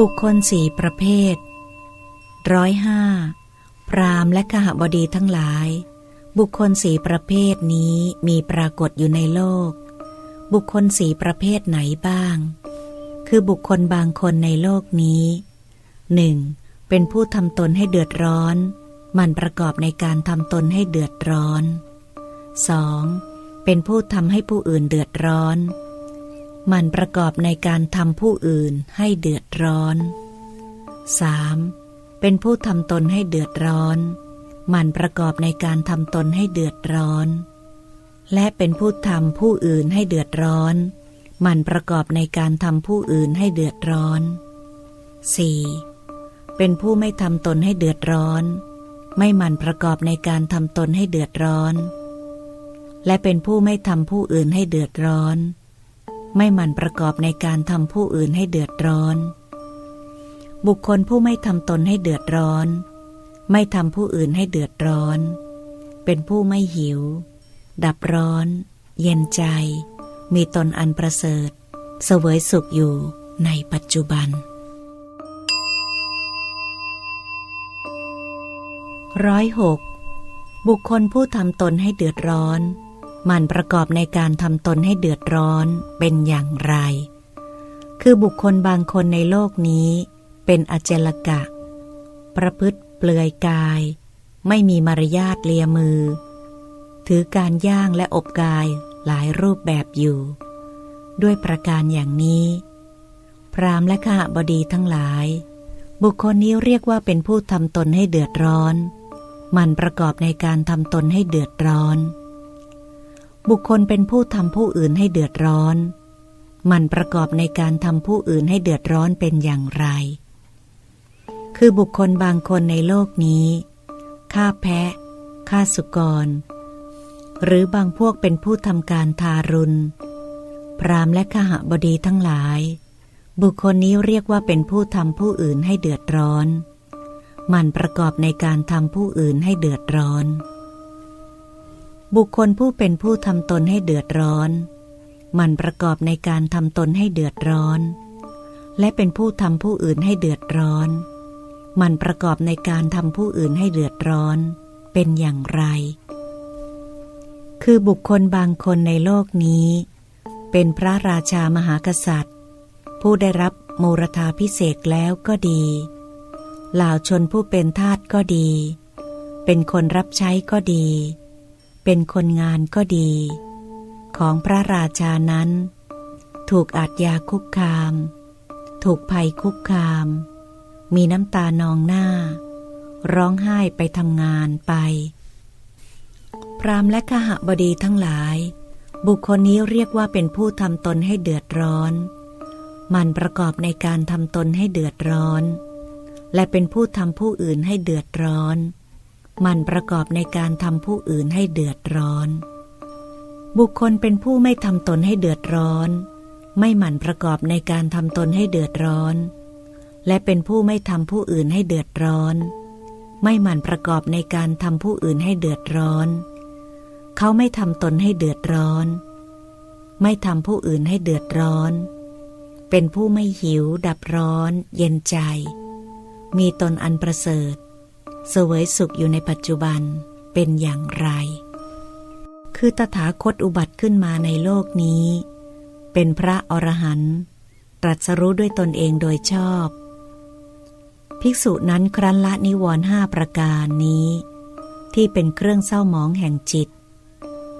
บุคคลสี่ประเภทร้อยห้าพรามและขหบดีทั้งหลาย บุคคลสี่ประเภทนี้มีปรากฏอยู่ในโลก บุคคลสี่ประเภทไหนบ้าง คือบุคคลบางคนในโลกนี้หนึ่งเป็นผู้ทำตนให้เดือดร้อน มันประกอบในการทำตนให้เดือดร้อน 2. เป็นผู้ทำให้ผู้อื่นเดือดร้อน มันประกอบในการทำผู้อื่นให้เดือดร้อน 3. เป็นผู้ทำตนให้เดือดร้อน มันประกอบในการทำตนให้เดือดร้อน และเป็นผู้ทำผู้อื่นให้เดือดร้อน มันประกอบในการทำผู้อื่นให้เดือดร้อน 4. เป็นผู้ไม่ทำตนให้เดือดร้อน ไม่มันประกอบในการทำตนให้เดือดร้อน และเป็นผู้ไม่ทำผู้อื่นให้เดือดร้อน ไม่หมันประกอบในการทำผู้อื่นให้เดือดร้อน บุคคลผู้ไม่ทำตนให้เดือดร้อน ไม่ทำผู้อื่นให้เดือดร้อน เป็นผู้ไม่หิว ดับร้อน เย็นใจ มีตนอันประเสริฐ เสวยสุขอยู่ในปัจจุบันร้อยหกบุคคลผู้ทำตนให้เดือดร้อน มันประกอบในการทำตนให้เดือดร้อนเป็นอย่างไร คือบุคคลบางคนในโลกนี้ เป็นอเจลกะ ประพฤติเปลือยกาย ไม่มีมารยาทเลียมือ ถือการย่างและอบกายหลายรูปแบบอยู่ ด้วยประการอย่างนี้ พรามและข้าบดีทั้งหลาย บุคคลนี้เรียกว่าเป็นผู้ทำตนให้เดือดร้อน มันประกอบในการทำตนให้เดือดร้อน บุคคลเป็นผู้ทำผู้อื่นให้เดือดร้อน มันประกอบในการทำผู้อื่นให้เดือดร้อนเป็นอย่างไร คือบุคคลบางคนในโลกนี้ฆ่าแพะฆ่าสุกร หรือบางพวกเป็นผู้ทำการทารุณ พรามและขหบดีทั้งหลาย บุคคลนี้เรียกว่าเป็นผู้ทำผู้อื่นให้เดือดร้อน มันประกอบในการทำผู้อื่นให้เดือดร้อน บุคคลผู้เป็นผู้ทำตนให้เดือดร้อน มันประกอบในการทำตนให้เดือดร้อน และเป็นผู้ทำผู้อื่นให้เดือดร้อน มันประกอบในการทำผู้อื่นให้เดือดร้อน เป็นอย่างไร คือบุคคลบางคนในโลกนี้ เป็นพระราชามหากษัตริย์ ผู้ได้รับโมรธาพิเศษแล้วก็ดีเหล่าชนผู้เป็นทาสก็ดี เป็นคนรับใช้ก็ดี เป็นคนงานก็ดี ของพระราชานั้น ถูกอาทยาคุกคาม ถูกภัยคุกคาม มีน้ำตานองหน้า ร้องไห้ไปทำงานไป พรามและขหบดีทั้งหลาย บุคคลนี้เรียกว่าเป็นผู้ทำตนให้เดือดร้อน มันประกอบในการทำตนให้เดือดร้อน และเป็นผู้ทำผู้อื่นให้เดือดร้อน มันประกอบในการทำผู้อื่นให้เดือดร้อน บุคคลเป็นผู้ไม่ทำตนให้เดือดร้อน ไม่หมั่นประกอบในการทำตนให้เดือดร้อน และเป็นผู้ไม่ทำผู้อื่นให้เดือดร้อน ไม่หมั่นประกอบในการทำผู้อื่นให้เดือดร้อน เขาไม่ทำตนให้เดือดร้อน ไม่ทำผู้อื่นให้เดือดร้อน เป็นผู้ไม่หิว ดับร้อน เย็นใจ มีตนอันประเสริฐ เสวยสุขอยู่ในปัจจุบันเป็นอย่างไร คือตถาคตอุบัติขึ้นมาในโลกนี้ เป็นพระอรหันต์ตรัสรู้ด้วยตนเองโดยชอบ ภิกษุนั้นครั้นละนิวรณ์ห้าประการนี้ ที่เป็นเครื่องเศร้าหมองแห่งจิต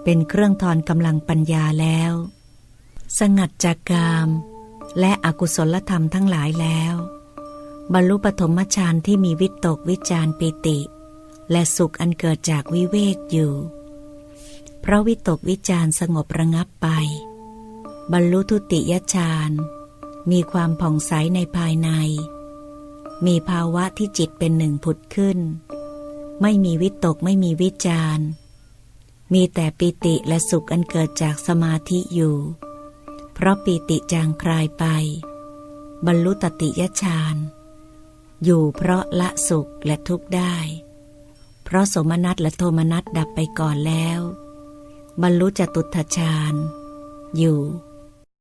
เป็นเครื่องทอนกำลังปัญญาแล้ว สงัดจากกาม และอกุศลธรรมทั้งหลายแล้ว บรรลุปฐมฌานที่มีวิตกวิจารปิติ และสุขอันเกิดจากวิเวกอยู่ เพราะวิตกวิจารสงบระงับไป บรรลุทุติยฌานมีความผ่องใสในภายใน มีภาวะที่จิตเป็นหนึ่งผุดขึ้น ไม่มีวิตกไม่มีวิจารมีแต่ปิติและสุขอันเกิดจากสมาธิอยู่ เพราะปิติจางคลายไป บรรลุตติยฌาน อยู่เพราะละสุขและทุกข์ได้ เพราะสมนัตและโทมนัตดับไปก่อนแล้ว บรรลุจตุตถฌานอยู่